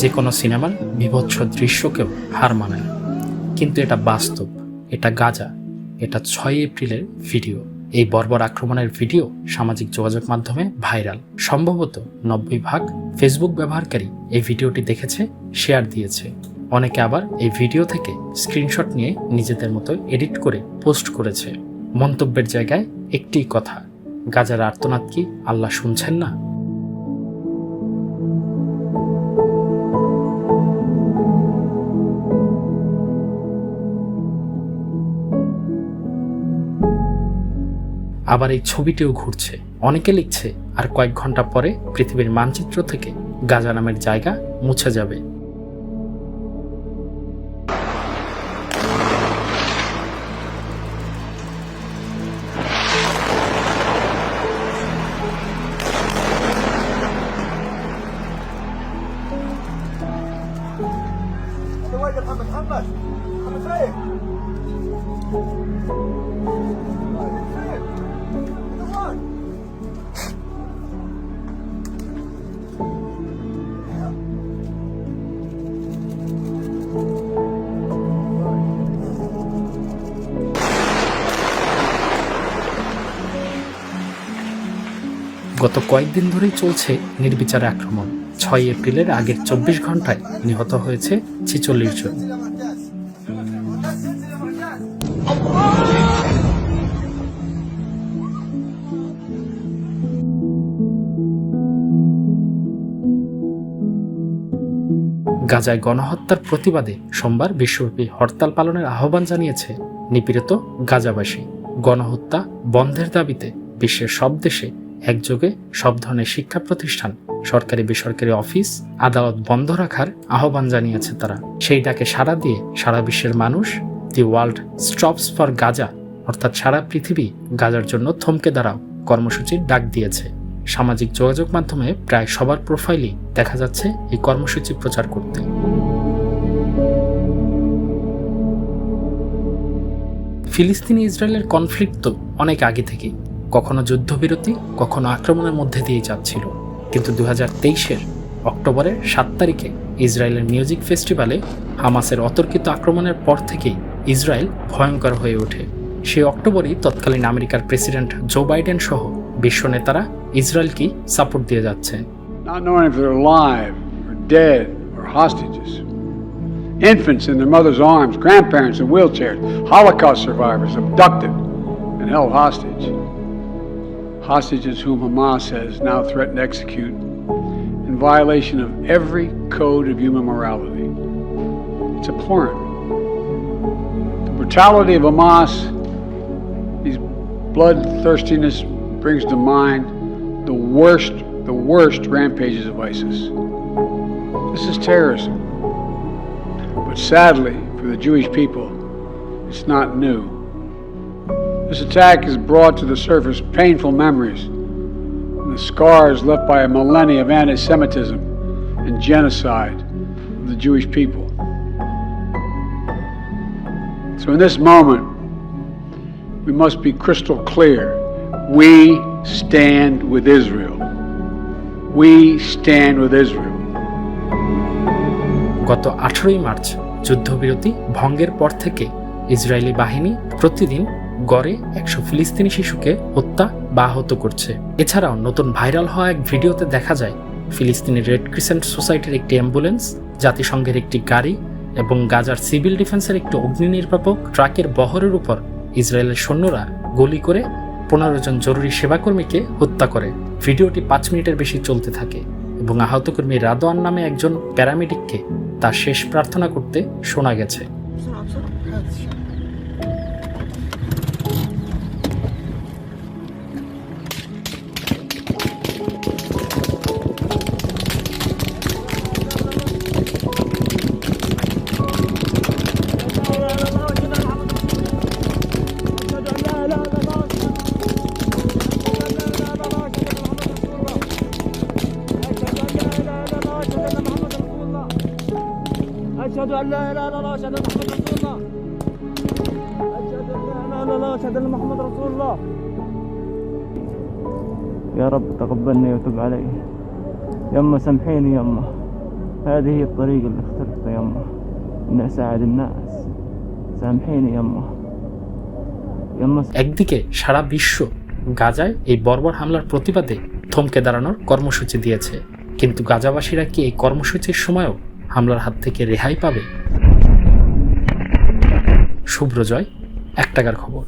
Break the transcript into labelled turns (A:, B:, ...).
A: যে কোনো সিনেমার বিভৎস দৃশ্যকেও হার মানায় কিন্তু এটা বাস্তব, এটা গাজা, এটা ছয় এপ্রিলের ভিডিও। এই বর্বর আক্রমণের ভিডিও সামাজিক যোগাযোগ মাধ্যমে ভাইরাল। সম্ভবত নব্বই ভাগ ফেসবুক ব্যবহারকারী এই ভিডিওটি দেখেছে, শেয়ার দিয়েছে। অনেকে আবার এই ভিডিও থেকে স্ক্রিনশট নিয়ে নিজেদের মতো এডিট করে পোস্ট করেছে। মন্তব্যের জায়গায় একটি কথা, গাজার আর্তনাদ কি আল্লাহ শুনছেন না? আবার এই ছবিটিও ঘুরছে অনেকে লিখছে আর কয়েক ঘন্টা পরে পৃথিবীর মানচিত্র থেকে গাজা নামের জায়গা মুছে যাবে
B: تواجد محمد محمد محمد
A: গত কয়েকদিন ধরেই চলছে নির্বিচার আক্রমণ। ছয় এপ্রিলের আগের চব্বিশ ঘন্টায় নিহত হয়েছে ছেচল্লিশ জন। গাজায় গণহত্যার প্রতিবাদে সোমবার বিশ্বব্যাপী হরতাল পালনের আহ্বান জানিয়েছে নিপীড়িত গাজাবাসী। গণহত্যা বন্ধের দাবিতে বিশ্বের সব দেশে একযোগে সব ধরনের শিক্ষা প্রতিষ্ঠান, সরকারি বেসরকারি অফিস, আদালত বন্ধ রাখার আহ্বান জানিয়েছে তারা। সেই ডাকে সাড়া দিয়ে সারা বিশ্বের মানুষ the world stops for Gaza অর্থাৎ সারা পৃথিবী গাজার জন্য থমকে দাঁড়াও, কর্মসূচির ডাক দিয়েছে। সামাজিক যোগাযোগ মাধ্যমে প্রায় সবার প্রোফাইলই দেখা যাচ্ছে এই কর্মসূচি প্রচার করতে। ফিলিস্তিনি ইসরায়েলের কনফ্লিক্ট তো অনেক আগে থেকেই। কখনো যুদ্ধবিরতি কখনো আক্রমণের মধ্যে দিয়েই যাচ্ছিল কিন্তু দু হাজার তেইশের অক্টোবরের সাত তারিখে ইসরায়েলের মিউজিক ফেস্টিভ্যালে হামাসের অতর্কিত আক্রমণের পর থেকেই ইসরায়েল ভয়ঙ্কর হয়ে ওঠে সেই অক্টোবরেই তৎকালীন আমেরিকার প্রেসিডেন্ট জো বাইডেন সহ বিশ্ব নেতারা ইসরায়েলকেই সাপোর্ট দিয়ে যাচ্ছেন.
C: Infants in their mother's arms, grandparents in wheelchairs, Holocaust survivors abducted and held hostage. Hostages whom Hamas has now threatened to execute in violation of every code of human morality. It's abhorrent. The brutality of Hamas, these bloodthirstiness brings to mind the worst, the worst rampages of ISIS. This is terrorism. But sadly, for the Jewish people, it's not new. This attack has brought to the surface painful memories and the scars left by a millennia of anti Semitism and genocide of the Jewish people. So, in this moment, we must be crystal clear. We stand with Israel. We stand with Israel.
A: গত আঠারোই March যুদ্ধবিরতি ভঙ্গের পর থেকে Israeli বাহিনী প্রতিদিন গড়ে একশো ফিলিস্তিনি শিশুকে হত্যা বা আহত করছে। এছাড়াও নতুন ভাইরাল হওয়া এক ভিডিওতে দেখা যায়, ফিলিস্তিনি রেড ক্রিসেন্ট সোসাইটির একটি অ্যাম্বুলেন্স, জাতিসংঘের একটি গাড়ি এবং গাজার সিভিল ডিফেন্সের একটি অগ্নি নির্বাপক ট্রাকের বহরের উপর ইসরায়েলের সৈন্যরা গুলি করে পনেরো জন জরুরি সেবাকর্মীকে হত্যা করে। ভিডিওটি পাঁচ মিনিটের বেশি চলতে থাকে এবং আহত কর্মী রাদোয়ান নামে একজন প্যারামেডিককে তার শেষ প্রার্থনা করতে শোনা গেছে।
D: أشهد أن لا إله إلا الله أشهد أن محمد رسول الله أشهد أن لا إله إلا الله أشهد أن محمد رسول الله
E: يا رب تقبلني وتب علي يما سامحيني يما هذه هي الطريقة اللي اخترتها يما إني أساعد الناس سامحيني يما يما
A: একদিকে সারা বিশ্ব গাজায় এই বর্বর হামলার প্রতিবাদে থমকে দাঁড়ানোর কর্মসূচি দিয়েছে কিন্তু গাজাবাসীরা কি এই কর্মসূচির সময়ও হামলার হাত থেকে রেহাই পাবে? শুভ্রজয় এক টাকার খবর।